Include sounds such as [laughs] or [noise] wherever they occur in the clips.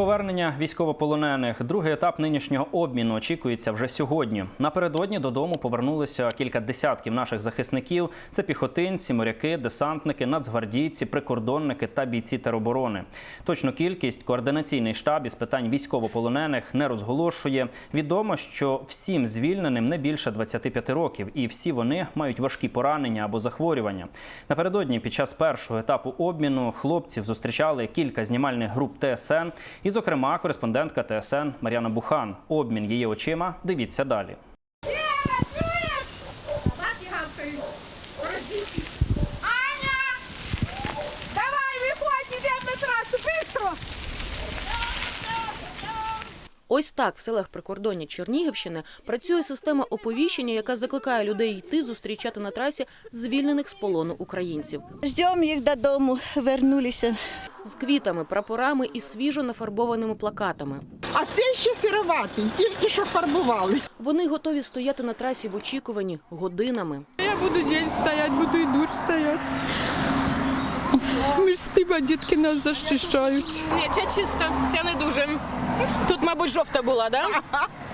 Повернення військовополонених. Другий етап нинішнього обміну очікується вже сьогодні. Напередодні додому повернулися кілька десятків наших захисників. Це піхотинці, моряки, десантники, нацгвардійці, прикордонники та бійці тероборони. Точну кількість координаційний штаб із питань військовополонених не розголошує. Відомо, що всім звільненим не більше 25 років, і всі вони мають важкі поранення або захворювання. Напередодні під час першого етапу обміну хлопців зустрічали кілька знімальних груп ТСН, і, зокрема, кореспондентка ТСН Мар'яна Бухан. Обмін її очима. Дивіться далі. Ось так в селах прикордоння Чернігівщини працює система оповіщення, яка закликає людей йти зустрічати на трасі звільнених з полону українців Ждем їх додому, вернулися. з квітами, прапорами і свіжо нафарбованими плакатами. А цей ще сироватий, тільки що фарбували. Вони готові стояти на трасі в очікуванні годинами. Я буду день буду стоять. Ми ж спимо, дітки нас захищають. Ні, це чисто, це не дуже. Тут, мабуть, жовта була, да?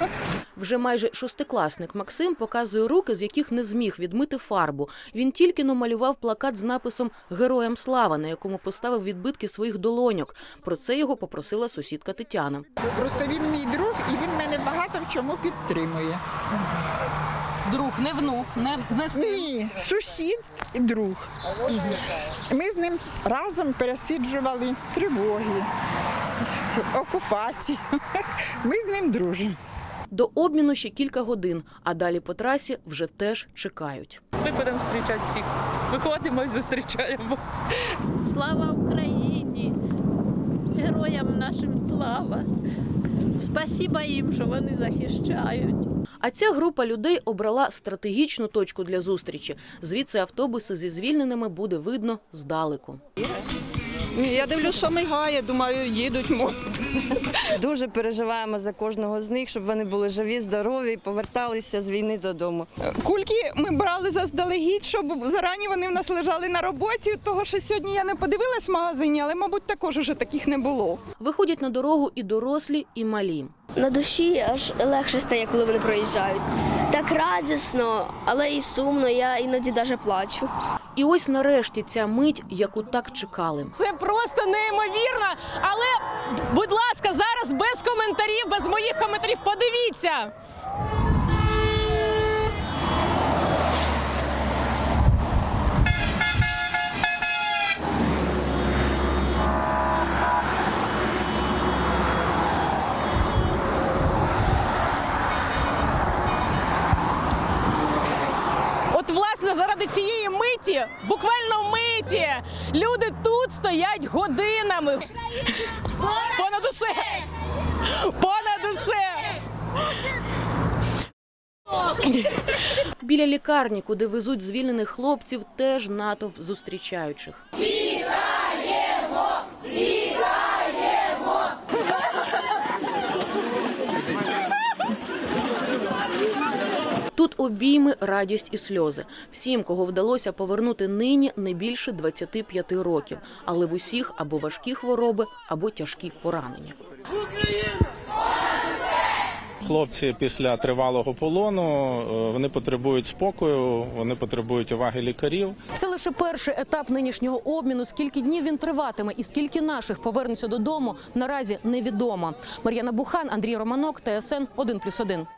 [laughs] Вже майже шостикласник Максим показує руки, з яких не зміг відмити фарбу. Він тільки намалював плакат з написом Героям слава, на якому поставив відбитки своїх долоньок. Про це його попросила сусідка Тетяна. Просто він мій друг і він мене багато в чому підтримує. Друг, не внук, не, не син. Ні, сусід і друг. Ми з ним разом пересиджували тривоги, окупацію. [laughs] Ми з ним дружимо. До обміну ще кілька годин, а далі по трасі вже теж чекають. Ми будемо зустрічати всіх. Виходимо і зустрічаємо. Слава Україні! Героям нашим слава! Спасіба їм, що вони захищають. А ця група людей обрала стратегічну точку для зустрічі. Звідси автобуси зі звільненими буде видно здалеку. Я дивлюсь, що мигає, думаю, їдуть. Дуже переживаємо за кожного з них, щоб вони були живі, здорові і поверталися з війни додому. Кульки ми брали заздалегідь, щоб зарані вони в нас лежали на роботі. Того, що сьогодні я не подивилась в магазині, але, мабуть, також уже таких не було. Виходять на дорогу і дорослі, і малі. На душі аж легше стає, коли вони проїжджають. Так радісно, але і сумно. Я іноді навіть плачу. І ось нарешті ця мить, яку так чекали. Це просто неймовірно. Але, будь ласка, зараз без коментарів, без моїх коментарів. Подивіться. От, власне, заради цієї буквально миті, люди тут стоять годинами. Понад усе! Понад усе! Біля лікарні, куди везуть звільнених хлопців, теж натовп зустрічаючих. Тут обійми, радість і сльози. Всім, кого вдалося повернути нині, не більше 25 років, але в усіх або важкі хвороби, або тяжкі поранення. Хлопці після тривалого полону е, вони потребують спокою, вони потребують уваги лікарів. Це лише перший етап нинішнього обміну. Скільки днів він триватиме і скільки наших повернуться додому, наразі невідомо. Мар'яна Бухан, Андрій Романок, ТСН 1+,1.